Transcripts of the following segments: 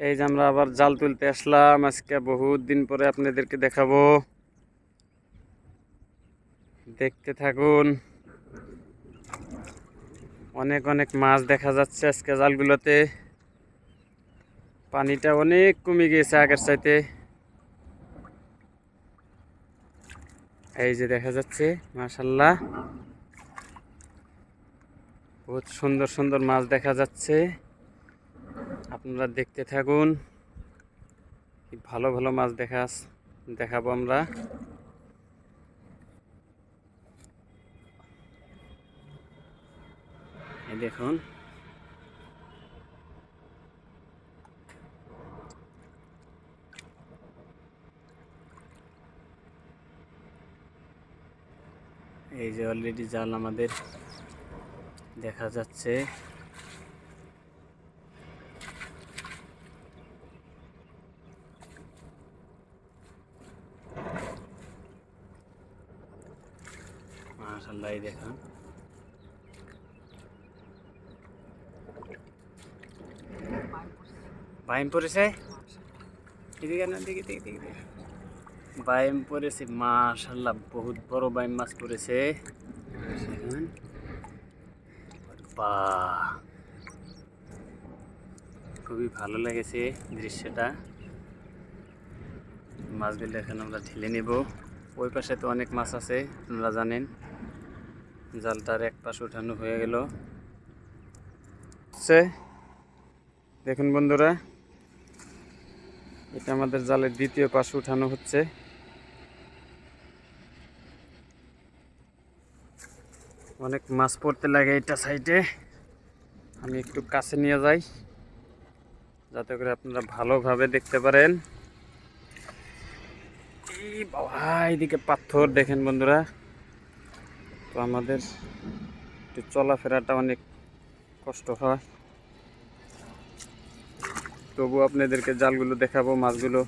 এই যে আমরা আবার জাল তুলতে আসলাম। আজকে বহুত দিন পরে আপনাদেরকে দেখাবো। দেখতে থাকুন। অনেক অনেক মাছ দেখা যাচ্ছে আজকে জালগুলোতে। পানিটা অনেক কমে গিয়েছে আগের চাইতে। এই যে দেখা যাচ্ছে মাশাল্লাহ বহুত সুন্দর সুন্দর মাছ দেখা যাচ্ছে। আপনারা দেখতে থাকুন। ভালো ভালো মাছ দেখা দেখাবো আমরা। দেখুন। এই যে অলরেডি জাল আমাদের দেখা যাচ্ছে। মাশাল্লাহ এই দেখুন। বাইম পড়েছে? এদিকে না দিকে দিকে দিকে। বাইম পড়েছে মাশাল্লাহ বহুত বড় বাইম মাছ পড়েছে। বাহ খুবই ভালো লেগেছে দৃশ্যটা। মাছগুলো এখন আমরা ঢেলে নেব। ওই পাশে তো অনেক মাছ আছে, আপনারা জানেন। জালটার এক পাশ উঠানো হয়ে গেল। দেখুন বন্ধুরা, এটা আমাদের জালের দ্বিতীয় পাশ উঠানো হচ্ছে। অনেক মাছ পড়তে লাগে এটা সাইডে। আমি একটু কাছে নিয়ে যাই, যাতে করে আপনারা ভালোভাবে দেখতে পারেন। এই বাবা, এইদিকে পাথর, দেখেন বন্ধুরা। তো আমাদের একটু চলাফেরাটা অনেক কষ্ট হয়। তবু আপনাদেরকে জালগুলো দেখাবো, মাছগুলো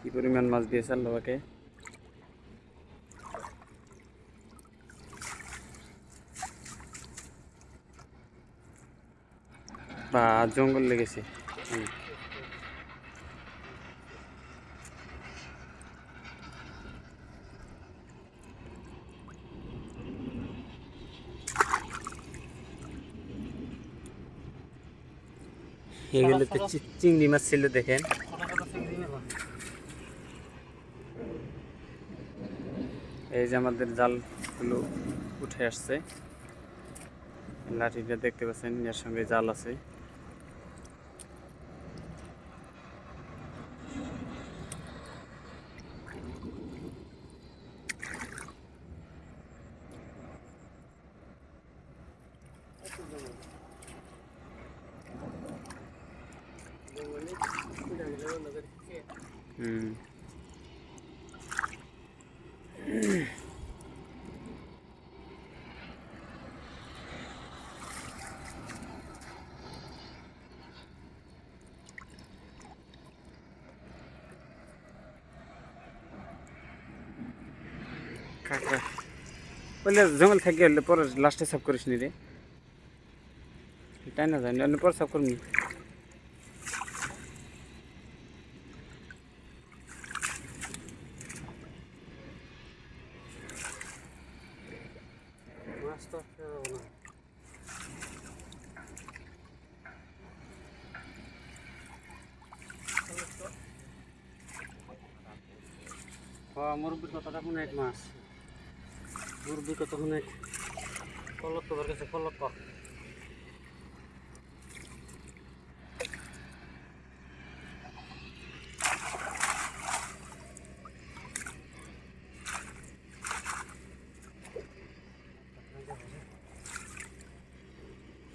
কি পরিমাণ মাছ দিয়েছে আল্লাহকে বা জঙ্গল লেগেছে। এগুলোতে চিংড়ি মাছ ছিল দেখেন। এই যে আমাদের জালগুলো উঠে আসছে। লাঠিটা দেখতে পাচ্ছেন এর সঙ্গে জাল আছে। হুম কাঁকড়া বললে জঙ্গল থেকে গেলে পরে লাস্টে সাফ করিস নি রে তাই না জানি অন্য পরে সাফ করবি মুরব্বীর কথাটা শুনে এক মাস। মুরব্বীর কথা শুনে কলত তোর কাছে কলত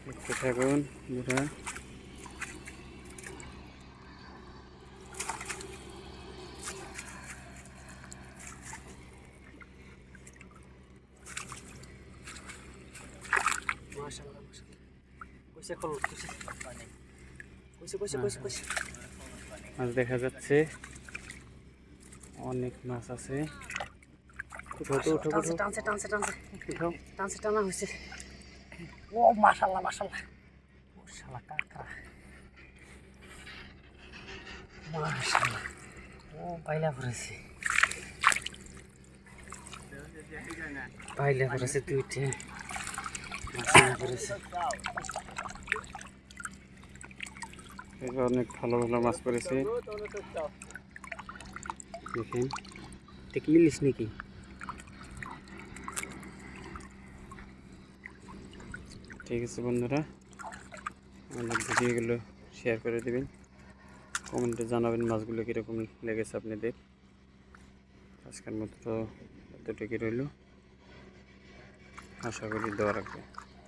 দেখতে থাকুন বুড়া। মাছ দেখা যাচ্ছে অনেক মাছ আছে। উঠো তো উঠো উঠো। টানছে টানছে টানছে টানছে। টানা হয়েছে ও মাশাআল্লাহ মাশাআল্লাহ। ও শালা কাকড়া ও পাইলা পড়েছে। পাইলা পড়েছে দুইটা মাছ পড়েছে। অনেক ভালো ভালো মাছ পড়েছে। দেখেন। এটা কি ইলিশ নাকি? ঠিক আছে বন্ধুরা। আমাদের ভিডিওগুলো শেয়ার করে দেবেন। কমেন্টে জানাবেন মাছগুলো কীরকম লেগেছে আপনাদের। আজকের মতো তো এতটুকু রইল। আশা করি দেওয়া রাখবে